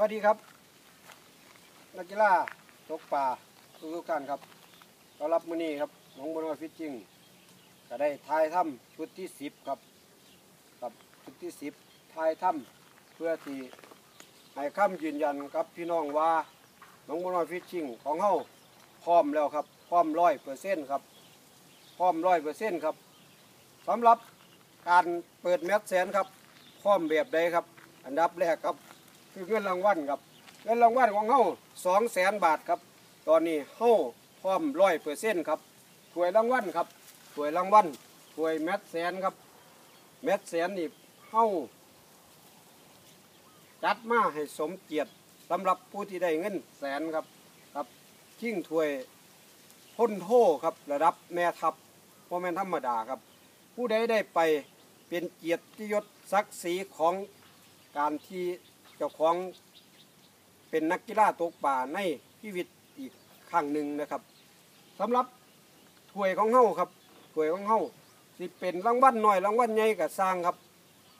วัสดีครับ นักกีฬาตกปลาทุกทุกานครับต้อนรับมือนี้ครับหนองบัวน้อยฟิชชิ่งก็ได้ทายถ้ำชุดที่สิบครับครับชุดที่สิบทายถ้ำเพื่อที่ให้คำยืนยันกับพี่น้องว่าหนองบัวน้อยฟิชชิ่งของเฮาพร้อมแล้วครับพร้อมร้อยเปอร์เซ็นต์ครับพร้อมร้อยเปอร์เซ็นต์ครับสำหรับการเปิดแมตช์แสนครับพร้อมแบบใดครับ อันดับแรกครับ คือเงินรางวัลครับ เงินรางวัลของเฮาสองแสนบาทครับ ตอนนี้เฮาพร้อมร้อยเปอร์เซ็นต์ครับถวยรางวัลครับถวยรางวัลถวยแมตแสนครับ แมตแสนนี่เฮาจัดมาให้สมเกียรติสำหรับผู้ที่ได้เงินแสนครับครับชิงถวยพ้นโทครับระดับแม่ทัพโมเมนธรรมดาครับ ผู้ใดได้ไปเป็นเกียรติยศศักดิ์ศรีของการที่ เจ้าของเป็นนักกีฬาตกป่าในชีวิตอีกครั้งหนึ่งนะครับสำหรับถ้วยของเฮาครับถ้วยของเฮาสิเป็นรางวัลหน่อยรางวัลใหญ่กับสร้างครับ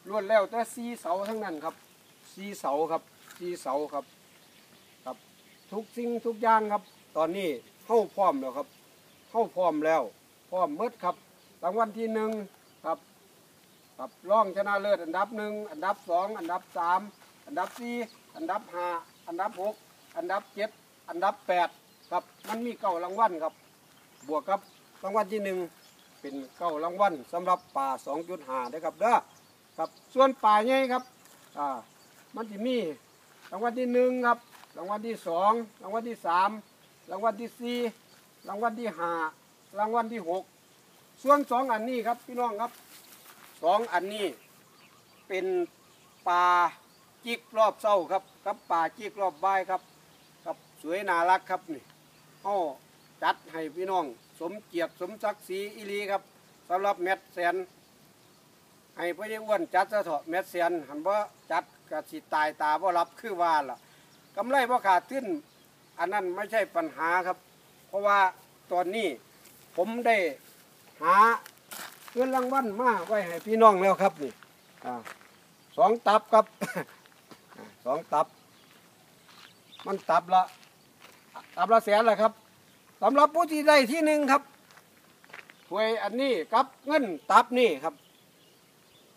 ล้วนแล้วแต่สีเสาทั้งนั้นครับสีเสาครับสีเสาครับครับ ทุกสิ่งทุกอย่างครับ ตอนนี้เฮาพร้อมแล้วครับเฮาพร้อมแล้ว พร้อมหมดครับรางวัลที่หนึ่งครับครับรองชนะเลิศอันดับหนึ่งอันดับสองอันดับสาม อันดับสี่อันดับห้าอันดับหกอันดับเจ็ดอันดับแปดครับมันมีเก้ารางวัลครับ บวกกับรางวัลที่หนึ่งเป็นเก้ารางวัลสำหรับป่าสองจุดห้าได้ครับเด้อครับส่วนป่าใหญ่ครับอ่ามันจะมีรางวัลที่หนึ่งครับรางวัลที่สองรางวัลที่สามรางวัลที่สี่รางวัลที่ห้ารางวัลที่หกส่วนสองอันนี้ครับพี่น้องครับสองอันนี้เป็นป่า จิกรอบเศร้าครับกับป่าจิกรอบใบครับครับสวยน่ารักครับนี่เฮาจัดให้พี่น้อง สมเกียรติสมศักดิ์ศรีอีหลีครับสำหรับแมตแสนให้พระยอ้วนจัดซะเถอะแมตแสนหันว่าจัดกระสิตายตาบ่รับคือว่าล่ะกำไรบ่ขาดขึ้น อันนั้นไม่ใช่ปัญหาครับ เพราะว่าตอนนี้ผมได้หาเงินรางวัลมาไว้ให้พี่น้องแล้วครับนี่สองตับครับ สองตับ มันตับละตับละแสนแหละครับสำหรับผู้ที่ได้ที่หนึ่งครับถ้วยอันนี้กับเงินตับนี่ครับ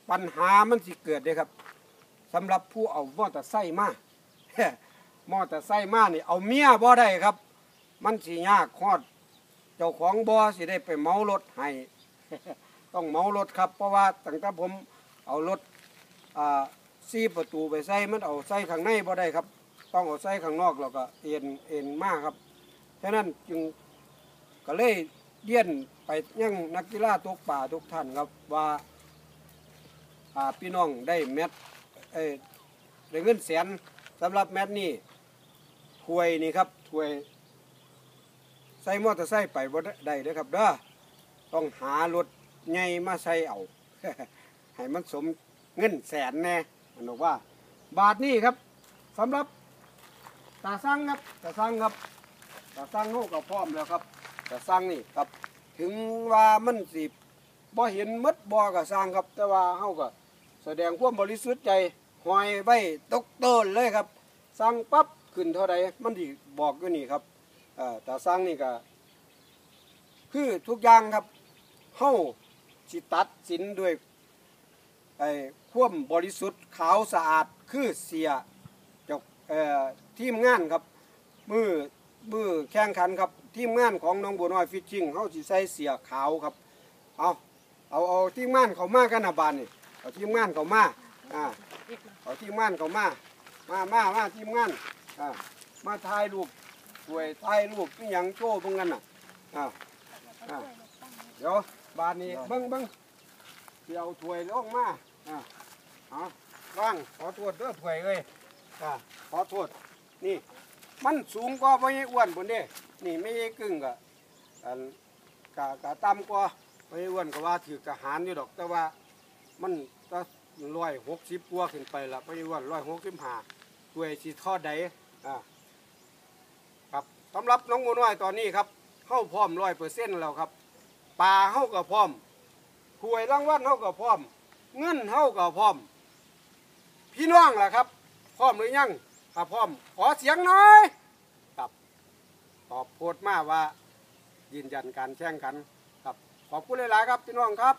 ปัญหามันสิเกิดเลยครับสำหรับผู้เอามอเตอร์ไซค์มามอเตอร์ไซค์มานี่เอาเมียบ่ได้ครับ มันสิยากฮอด เจ้าของบ่สิได้ไปเมารถให้ต้องเมารถครับ เพราะว่าตั้งแต่ผมเอารถอ่า ซีประตูไปใส่มันเอาใส่ข้างในบ่ได้ครับ ต้องเอาใส่ข้างนอกแล้วก็เอ็นเอ็นมากครับฉะนั้นจึงก็เลยเลี่ยนไปยังนักกีฬาตกป่าทุกท่านครับว่าพี่น้องได้แมตช์เอ้ยได้เงินแสนสำหรับแมตช์นี้ถวยนี่ครับถวยใส่มอเตอร์ไซค์ไปบ่ได้เด้อครับเด้อต้องหารถใหญ่มาใส่เอาให้มันสมเงินแสนแน่ มันบอกว่า บาทนี้ครับสำหรับตาสั่งครับตาสั่งครับตาสั่งโง่กับพร้อมแล้วครับตาสั่งนี่ครับ ถึงว่ามันสิบ่เห็นหมดบ่กับสร้างครับ แต่ว่าเฮาก็แสดงความบริสุทธิ์ใจหอยไว้ตกต้นเลยครับสั่งปั๊บขึ้นเท่าใดมันสิบอกอยู่นี่ครับเอ่อตาซังนี่ก็คือทุกอย่างครับเฮาสิตัดสินด้วย ไอ้ควมบริสุทธิ์ขาวสะอาดคือเสียจ้าเอ่อทีมงานครับมือมือแข่งขันครับทีมงานของน้องบัวน้อยฟิชชิ่งเขาสิใส่เสียขาวครับเอาเอาเอาทีมงานเขามากันนะบานนี่เอาทีมงานเขามาอ่าเอาทีมงานเขามามามามาทีมงานอ่ามาถ่ายรูปสวยถ่ายรูปนี่ยังโชว์พวกนั้นน่ะอ่าอ่าเดี๋ยวบานนี้เบิ้งเบิ้ง เดี๋ยวถวยลงมาอ่าเอาว่างขอโทษเด้อถวยเลยอ่าขอโทษนี่ มันสูงกว่าไม่อ้วนบนเด้นี่ไม่ใช่กึ่งกะอันกะกะต่ำกว่าไม่อ้วนก็ว่าถือกะหารอยู่ดอกแต่ว่ามันก็ร้อยหกสิบกว่าขึ้นไปละไม่อ้วนร้อยหกสิบห้าด้วยสีทอดใดอ่าครับสำหรับน้องงูน้อยตอนนี้ครับเข้าพร้อมร้อยเปอร์เซ็นต์แล้วครับปลาเข้ากับพร้อม หวยรางวัลเท่ากับพร้อม เงินเท่ากับพร้อม พี่น้องล่ะครับ พร้อมหรือยังถ้าพร้อม ขอเสียงหน่อยครับตอบโพดมาว่า ยืนยันการแข่งขันครับ ขอบคุณหลายๆครับพี่น้องครับ